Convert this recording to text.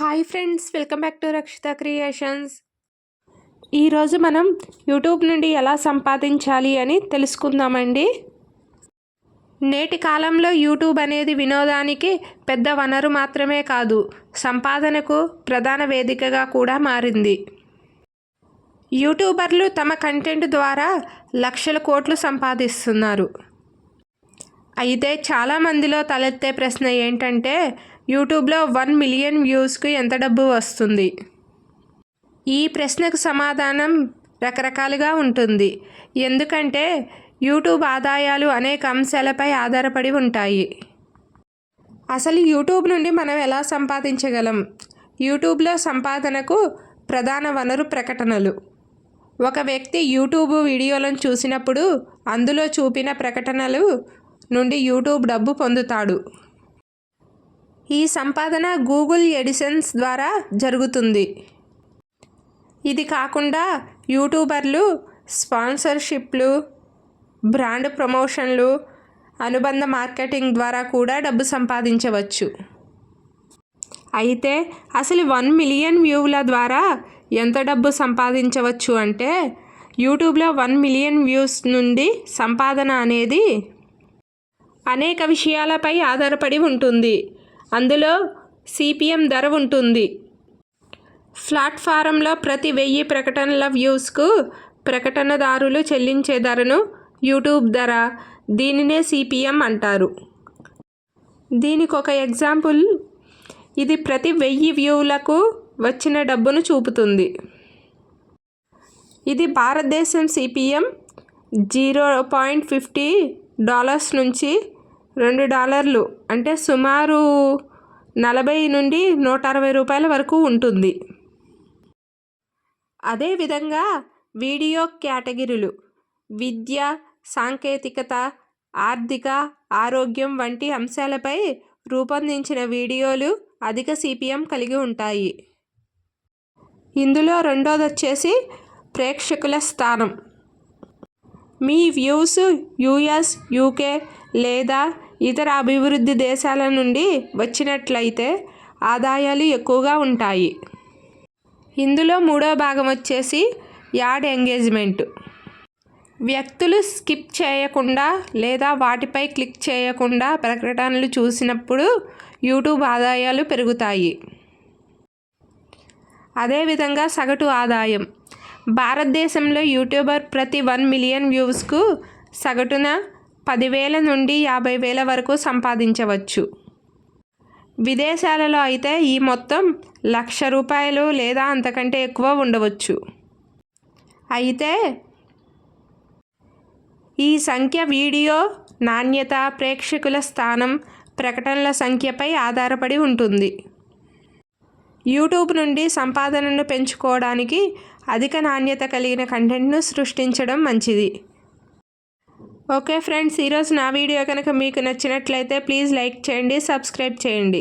Hi friends welcome back to Rakshita creations ఈరోజు మనం YouTube నుండి ఎలా సంపాదించాలి అని తెలుసుకుందామండి. నేటి కాలంలో యూట్యూబ్ అనేది వినోదానికి పెద్ద వనరు మాత్రమే కాదు సంపాదనకు ప్రధాన వేదికగా కూడా మారింది. యూట్యూబర్లు తమ కంటెంట్ ద్వారా లక్షల కోట్లు సంపాదిస్తున్నారు. అయితే చాలామందిలో తలెత్తే ప్రశ్న ఏంటంటే యూట్యూబ్లో వన్ మిలియన్ వ్యూస్కు ఎంత డబ్బు వస్తుంది? ఈ ప్రశ్నకు సమాధానం రకరకాలుగా ఉంటుంది. ఎందుకంటే యూట్యూబ్ ఆదాయాలు అనేక అంశాలపై ఆధారపడి ఉంటాయి. అసలు యూట్యూబ్ నుండి మనం ఎలా సంపాదించగలం? యూట్యూబ్లో సంపాదనకు ప్రధాన వనరు ప్రకటనలు. ఒక వ్యక్తి యూట్యూబ్ వీడియోలను చూసినప్పుడు అందులో చూపిన ప్రకటనలు నుండి యూట్యూబ్ డబ్బు పొందుతాడు. ఈ సంపాదన గూగుల్ ఎడిసన్స్ ద్వారా జరుగుతుంది. ఇది కాకుండా యూట్యూబర్లు స్పాన్సర్షిప్లు బ్రాండ్ ప్రమోషన్లు అనుబంధ మార్కెటింగ్ ద్వారా కూడా డబ్బు సంపాదించవచ్చు. అయితే అసలు వన్ మిలియన్ వ్యూల ద్వారా ఎంత డబ్బు సంపాదించవచ్చు అంటే యూట్యూబ్లో వన్ మిలియన్ వ్యూస్ నుండి సంపాదన అనేది అనేక విషయాలపై ఆధారపడి ఉంటుంది. అందులో సిపిఎం ధర ఉంటుంది. ప్లాట్ఫారంలో ప్రతి వెయ్యి ప్రకటనల వ్యూస్కు ప్రకటనదారులు చెల్లించే ధరను యూట్యూబ్ ధర దీనినే సిపిఎం అంటారు. దీనికి ఒక ఎగ్జాంపుల్ ఇది ప్రతి వెయ్యి వ్యూలకు వచ్చిన డబ్బును చూపుతుంది. ఇది భారతదేశం CPM zero point fifty dollars నుంచి రెండు డాలర్లు. అంటే సుమారు నలభై నుండి నూట అరవై రూపాయల వరకు ఉంటుంది. అదేవిధంగా వీడియో కేటగిరీలు విద్య సాంకేతికత ఆర్థిక ఆరోగ్యం వంటి అంశాలపై రూపొందించిన వీడియోలు అధిక సిపిఎం కలిగి ఉంటాయి. ఇందులో రెండోది వచ్చేసి ప్రేక్షకుల స్థానం. మీ వ్యూస్ యూఎస్ యూకే లేదా ఇతర అభివృద్ధి దేశాల నుండి వచ్చినట్లయితే ఆదాయాలు ఎక్కువగా ఉంటాయి. ఇందులో మూడో భాగం వచ్చేసి యాడ్ ఎంగేజ్మెంట్. వ్యక్తులు స్కిప్ చేయకుండా లేదా వాటిపై క్లిక్ చేయకుండా ప్రకటనలు చూసినప్పుడు యూట్యూబ్ ఆదాయాలు పెరుగుతాయి. అదేవిధంగా సగటు ఆదాయం. భారతదేశంలో యూట్యూబర్ ప్రతి వన్ మిలియన్ వ్యూస్కు సగటున పదివేల నుండి యాభై వేల వరకు సంపాదించవచ్చు. విదేశాలలో అయితే ఈ మొత్తం లక్ష రూపాయలు లేదా అంతకంటే ఎక్కువ ఉండవచ్చు. అయితే ఈ సంఖ్య వీడియో నాణ్యత ప్రేక్షకుల స్థానం ప్రకటనల సంఖ్యపై ఆధారపడి ఉంటుంది. యూట్యూబ్ నుండి సంపాదనను పెంచుకోవడానికి అధిక నాణ్యత కలిగిన కంటెంట్ను సృష్టించడం మంచిది. ఓకే ఫ్రెండ్స్ ఈరోజు నా వీడియో కనుక మీకు నచ్చినట్లయితే ప్లీజ్ లైక్ చేయండి సబ్స్క్రైబ్ చేయండి.